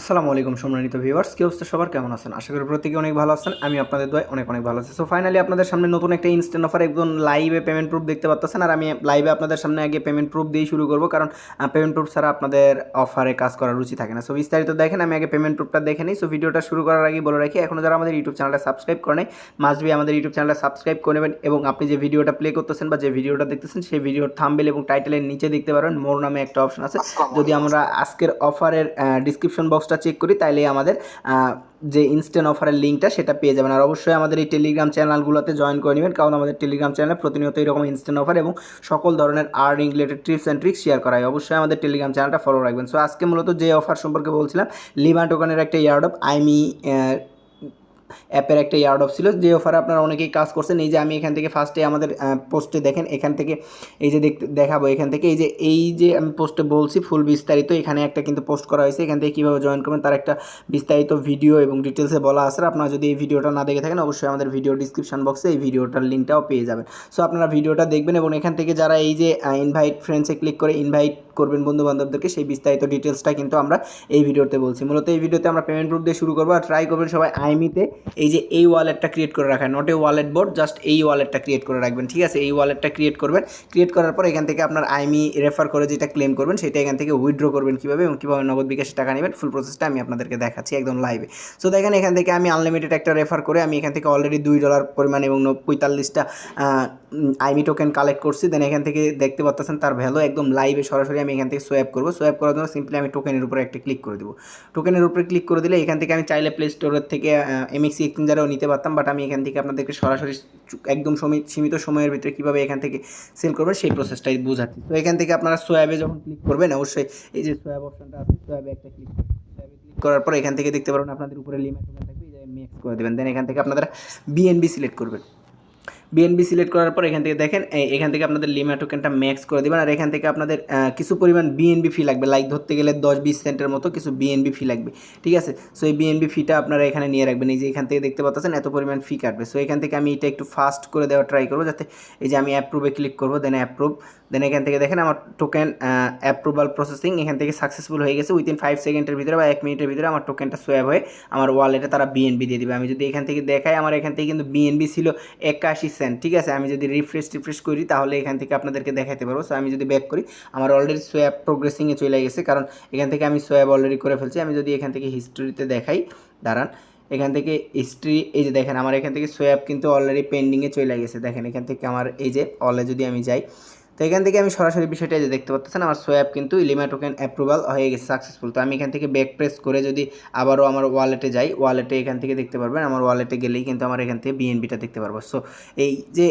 আসসালামু আলাইকুম সম্মানিত ভিউয়ার্স কি অবস্থা সবার? কেমন আছেন? আশা করি প্রত্যেকে অনেক ভালো আছেন আমি আপনাদের দয় অনেক অনেক ভালো আছি। সো ফাইনালি আপনাদের সামনে নতুন একটা ইনস্ট্যান্ট অফার একদম লাইভে পেমেন্ট প্রুফ দেখতে পাচ্ছেন আর আমি লাইভে আপনাদের সামনে আগে পেমেন্ট প্রুফ দিয়ে শুরু করব কারণ পেমেন্ট প্রুফ ছাড়া আপনাদের অফারে কাজ করার রুচি থাকে না। সো বিস্তারিত দেখেন আমি আগে পেমেন্ট প্রুফটা দেখে নিই। সো ভিডিওটা শুরু করার আগে বলে রাখি এখনও যারা আমাদের ইউটিউব চ্যানেলটা সাবস্ক্রাইব করে নেই মাস্ট বি আমাদের ইউটিউব চ্যানেলটা সাবস্ক্রাইব করে নেবেন এবং আপনি যে ভিডিওটা প্লে করতেছেন বা যে ভিডিওটা দেখতেছেন সেই ভিডিওর থাম্বেল এবং টাইটেলের নিচে দেখতে পারবেন মোর নামে একটা অপশন আছে। যদি আমরা আজকের অফারের ডিসক্রিপশন বক্সটা চেক করি তাইলে আমাদের যে ইনস্ট্যান্ট অফারের লিঙ্কটা সেটা পেয়ে যাবেন। আর অবশ্যই আমাদের এই টেলিগ্রাম চ্যানেলগুলোতে জয়েন করে নেবেন, কারণ আমাদের টেলিগ্রাম চ্যানেলে প্রতিনিয়ত এরকম ইনস্ট্যান্ট অফার এবং সকল ধরনের earning related tips and tricks share করা হয়। অবশ্যই আমাদের টেলিগ্রাম চ্যানেলটা ফলো রাখবেন। সো আজকে মূলত যে অফার সম্পর্কে বলছিলাম লিমা টোকানের একটা ইয়ার্ড অফ আইমি অ্যাপের একটা ইয়ার্ড অফ ছিল, যে অফারে আপনারা অনেকেই কাজ করছেন। এই যে আমি এখান থেকে ফার্স্টে আমাদের পোস্টে দেখেন, এখান থেকে এই যে দেখতে, দেখাবো এখান থেকে। এই যে এই যে আমি পোস্টে বলছি ফুল বিস্তারিত, এখানে একটা কিন্তু পোস্ট করা হয়েছে। এখান থেকে কীভাবে জয়েন করবেন, তার একটা বিস্তারিত ভিডিও এবং ডিটেলসে বলা আছে। আপনারা যদি এই ভিডিওটা না দেখে থাকেন, অবশ্যই আমাদের ভিডিও ডিসক্রিপশন বক্সে এই ভিডিওটার লিঙ্কটাও পেয়ে যাবেন। সো আপনারা ভিডিওটা দেখবেন এবং এখান থেকে যারা এই যে ইনভাইট ফ্রেন্ডসে ক্লিক করে ইনভাইট করবেন বন্ধু বান্ধবদেরকে সেই বিস্তারিত ডিটেলসটা কিন্তু আমরা এই ভিডিওতে বলছি। মূলত এই ভিডিওতে আমরা পেমেন্ট প্রুফ দিয়ে শুরু করব। আর ট্রাই করবেন সবাই আইমিতে এই যে এই ওয়ালেটটা ক্রিয়েট করে রাখা not a wallet board just এই ওয়ালেটটা ক্রিয়েট করে রাখবেন, ঠিক আছে? এই ওয়ালেটটা ক্রিয়েট করবেন ক্রিয়েট করার পর এখান থেকে আপনার আইমি রেফার করে যেটা ক্লেম করবেন, সেটা এখান থেকে উইথড্র করবেন কীভাবে এবং কীভাবে নগদ বিকাশে টাকা নেবেন ফুল প্রসেসটা আমি আপনাদেরকে দেখাচ্ছি একদম লাইভে সো দেখেন, এখান থেকে আমি আনলিমিটেড একটা রেফার করে আমি এখান থেকে অলরেডি দুই ডলার পরিমাণ এবং পঁয়তাল্লিশটা আইমি টোকেন কালেক্ট করছি। দেন এখান থেকে দেখতে পাচ্ছেন তার ভ্যালু একদম লাইভে সরাসরি আমি এখান থেকে সোয়াপ করব। সোয়াপ করার জন্য সিম্পলি আমি টোকেনের উপরে একটা ক্লিক করে দেবো। টোকেনের উপরে ক্লিক করে দিলে এখান থেকে আমি চাইলে প্লে স্টোরের থেকে এমএক্সি এক্সচেঞ্জারেও নিতে পারতাম বাট আমি এখান থেকে আপনাদেরকে সরাসরি একদম সীমি- সীমিত সময়ের ভিতরে কীভাবে এখান থেকে সেল করবেন সেই প্রসেসটাই বোঝাচ্ছি। তো এখান থেকে আপনারা সোয়াবে যখন ক্লিক করবেন, অবশ্যই এই যে সোয়াব অপশনটা আছে, সোয়াবে একটা ক্লিক সোয়াবে ক্লিক করার পর এখান থেকে দেখতে পারবেন আপনাদের উপরে লিমিট থাকবে মেক্স করে দেবেন। দেন এখান থেকে আপনারা বিএনবি সিলেক্ট করবেন। বিএনবি সিলেক্ট করার পর এখান থেকে দেখেন এখান থেকে আপনাদের লিমা টোকেনটা ম্যাক্স করে দেবেন। আর এখান থেকে আপনাদের কিছু পরিমাণ বিএনবি ফি লাগবে। লাইক ধরতে গেলে দশ বিশ সেন্টের মতো কিছু বিএনবি ফি লাগবে। ঠিক আছে? সো এই বিএনবি ফিটা আপনারা এখানে নিয়ে রাখবেন। এই যে এখান থেকে দেখতে পাচ্ছেন, এত পরিমাণ ফি কাটবে। সো এখান থেকে আমি এটা একটু ফাস্ট করে দেওয়ার ট্রাই করব, যাতে এই যে আমি অ্যাপ্রুভে ক্লিক করব দেন অ্যাপ্রুভ দেন এখান থেকে দেখেন আমার টোকেন অ্যাপ্রুভাল প্রসেসিং এখান থেকে সাকসেসফুল হয়ে গেছে উইদিন ফাইভ সেকেন্ডের ভিতরে বা এক মিনিটের ভিতরে আমার টোকেনটা সোয়াব হয়ে আমার ওয়ালেটে তারা বিএনবি দিয়ে দেবে আমি যদি এখান থেকে দেখাই আমার এখান থেকে কিন্তু বিএনবি ছিল একাশি সেন্ট ঠিক আছে আমি যদি রিফ্রেশ রিফ্রেশ করি তাহলে এখান থেকে আপনাদেরকে দেখাতে পারব সো আমি যদি ব্যাক করি আমার অলরেডি সোয়াব প্রোগ্রেসিংয়ে চলে গেছে কারণ এখান থেকে আমি সোয়াব অলরেডি করে ফেলছি আমি যদি এখান থেকে হিস্টোরিতে দেখাই দাঁড়ান এখান থেকে হিস্ট্রি এই যে দেখেন আমার এখান থেকে সোয়াব কিন্তু অলরেডি পেন্ডিংয়ে চলে গেছে দেখেন এখান থেকে আমার এই যে অলে যদি আমি যাই তো এখান থেকে আমি সরাসরি বিষয়টা যে দেখতে পাচ্ছেন, আমার সোয়াব কিন্তু ইলিমা টোকেন অ্যাপ্রুভাল হয়ে গেছে সাকসেসফুল তো আমি এখান থেকে ব্যাক প্রেস করে যদি আবারও আমার ওয়ালেটে যাই ওয়ালেটে এখান থেকে দেখতে পারবেন, আমার ওয়ালেটে গেলেই কিন্তু আমার এখান থেকে বিএনবিটা দেখতে পারব। সো এই যে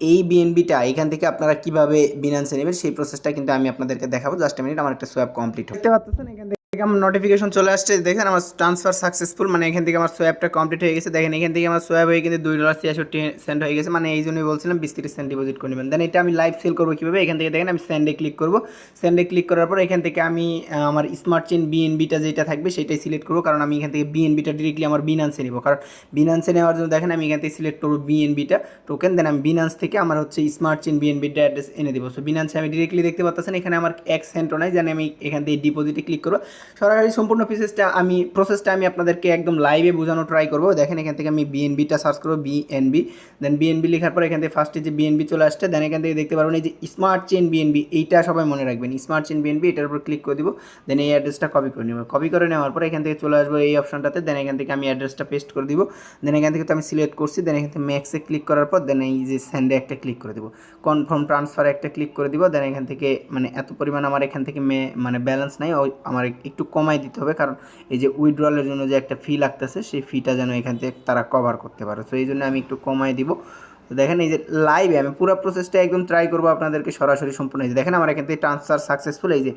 এই বিএনবিটা এখান থেকে আপনারা কীভাবে বিনান্সে নেবেন সেই প্রসেসটা কিন্তু আমি আপনাদেরকে দেখাবো। জাস্ট মিনিট আমার একটা সোয়াব কমপ্লিট দেখতে পাচ্ছেন, এখান থেকে আমার নোটিফিকেশন চলে আসছে, দেখেন আমার ট্রান্সফার সাকসেসফুল মানে এখান থেকে আমার সোয়াবটা কমপ্লিট হয়ে গেছে, দেখেন এখান থেকে আমার সোয়াব হয়ে কিন্তু দুই ডলার ছিয়াষট্টি সেন্ট হয়ে গেছে মানে এই জন্যই বলছিলাম বিশ তিরিশ সেন্ট ডিপোজিট করে নেবেন। দেন এটা আমি লাইভ সেল করব কীভাবে? এখান থেকে দেখেন আমি স্যান্ডে ক্লিক করব। স্যান্ডে ক্লিক করার পর এখান থেকে আমি আমার স্মার্ট চেন বিএনবিটা যেটা থাকবে সেটাই সিলেক্ট করব, কারণ আমি এখান থেকে বিএনবিটা ডিরেক্টলি আমার বিনান্সে নিবো। কারণ বিনান্সে নেওয়ার জন্য দেখেন আমি এখান থেকে সিলেক্ট করব বিএনবিটা টোকেন দেন আমি বিনান্স থেকে আমার হচ্ছে স্মার্ট চেন বিএনবিটা অ্যাড্রেস এনে দেবো। সো বিনান্সে আমি ডিরেক্টলি দেখতে পাচ্ছেন এখানে আমার এক সেন্টও নাই, জানি আমি এখান থেকে ডিপোজিটে ক্লিক করব। সরাসরি সম্পূর্ণ প্রসেসটা আমি প্রসেসটা আমি আপনাদেরকে একদম লাইভে বোঝানো ট্রাই করব। দেখেন এখান থেকে আমি বিএনবিটা সার্চ করব বিএনবি দেন বিএনবি লেখার পর এখান থেকে ফার্স্টে যে বিএনবি চলে আসছে দেন এখান থেকে দেখতে পারবেন এই যে স্মার্ট চেন বিএনবি এইটা সবাই মনে রাখবেন। স্মার্ট চেন বিএনবি এটার উপর ক্লিক করে দিব দেন এই অ্যাড্রেসটা কপি করে নেব। কপি করে নেওয়ার পর এখান থেকে চলে আসব এই অপশনটাতে দেন এখান থেকে আমি অ্যাড্রেসটা পেস্ট করে দিব। দেন এখান থেকে তো আমি সিলেক্ট করছি দেন এখান থেকে ম্যাক্সে ক্লিক করার পর দেন এই যে স্যান্ডে একটা ক্লিক করে দিব। কনফার্ম ট্রান্সফারে একটা ক্লিক করে দিব দেন এখান থেকে মানে এত পরিমাণ আমার এখান থেকে মানে ব্যালেন্স নাই আমার একটু কমাই দিতে হবে, কারণ এই যে উইড্রলের জন্য যে একটা ফি লাগতেছে, সেই ফিটা যেন এখান থেকে তারা কভার করতে পারে। সো এই জন্য আমি একটু কমাই দিব। তো দেখেন এই যে লাইভে আমি পুরো প্রসেসটা একদম ট্রাই করব আপনাদেরকে সরাসরি সম্পূর্ণ। এই দেখেন আমার এখান থেকে ট্রান্সফার সাকসেসফুল এই যে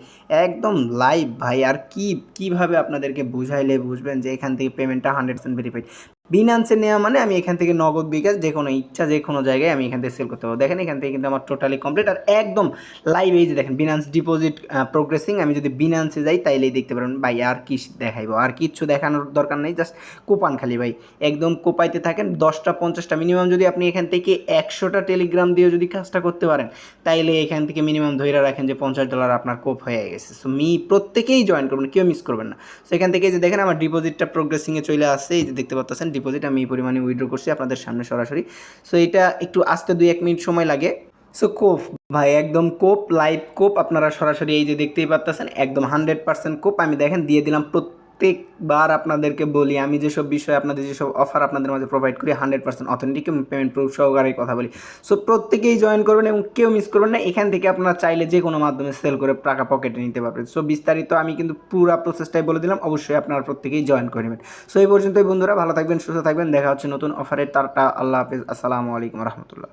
একদম লাইভ ভাই। আর কি, কীভাবে আপনাদেরকে বুঝাইলে বুঝবেন যে এখান থেকে পেমেন্টটা হান্ড্রেড পার্সেন্ট ভেরিফাইড বিনান্সে নেওয়া মানে আমি এখান থেকে নগদ বিকাশ যে কোনো ইচ্ছা, যে কোনো জায়গায় আমি এখান থেকে সেল করতে পারব। দেখেন এখান থেকে কিন্তু আমার টোটালি কমপ্লিট আর একদম লাইভ এই যে দেখেন বিনান্স ডিপোজিট প্রোগ্রেসিং আমি যদি বিনান্সে যাই তাইলেই দেখতে পারেন। ভাই, আর কি দেখাইবো? আর কিচ্ছু দেখানোর দরকার নেই জাস্ট কোপান খালি ভাই। একদম কোপাইতে থাকেন, দশটা, পঞ্চাশটা মিনিমাম যদি আপনি এখান থেকে একশোটা টেলিগ্রাম দিয়ে যদি কাজটা করতে পারেন, তাইলে এখান থেকে মিনিমাম ধরে রাখেন যে পঞ্চাশ ডলার আপনার কোপ হয়ে গেছে। সো মি প্রত্যেকেই জয়েন করবেন, কেউ মিস করবেন না। সেখান থেকে যে দেখেন, আমার ডিপোজিটটা প্রোগ্রেসিংয়ে চলে আসছে। এই যে দেখতে পাচ্ছেন ডিপোজিট আমি এই পরিমাণে উইড্রো করছি আপনাদের সামনে সরাসরি। সো এটা একটু আসতে দুই এক মিনিট সময় লাগে। সো কোপ, ভাই, একদম কোপ লাইভ কোপ, আপনারা সরাসরি এই যে দেখতেই পারতেছেন, একদম হান্ড্রেড পার্সেন্ট কোপ। আমি দেখেন, দিয়ে দিলাম প্রত্যেকবার আপনাদেরকে বলি, আমি যেসব বিষয় আপনাদের যেসব অফার আপনাদের মাঝে প্রোভাইড করি hundred percent authentic payment proof সহকারে কথা বলি। সো প্রত্যেকেই জয়েন করবেন এবং কেউ মিস করবেন না, এখান থেকে আপনারা চাইলে যে কোনো মাধ্যমে সেল করে টাকা পকেটে নিতে পারবেন। সো বিস্তারিত আমি কিন্তু পুরো প্রসেসটাই বলে দিলাম, অবশ্যই আপনারা প্রত্যেকেই জয়েন করে নেবেন। সো এই পর্যন্তই বন্ধুরা, ভালো থাকবেন, সুস্থ থাকবেন, দেখা হচ্ছে নতুন অফারের তারটা আল্লাহ হাফিজ, আসসালামু আলাইকুম রহমতুল্লাহ।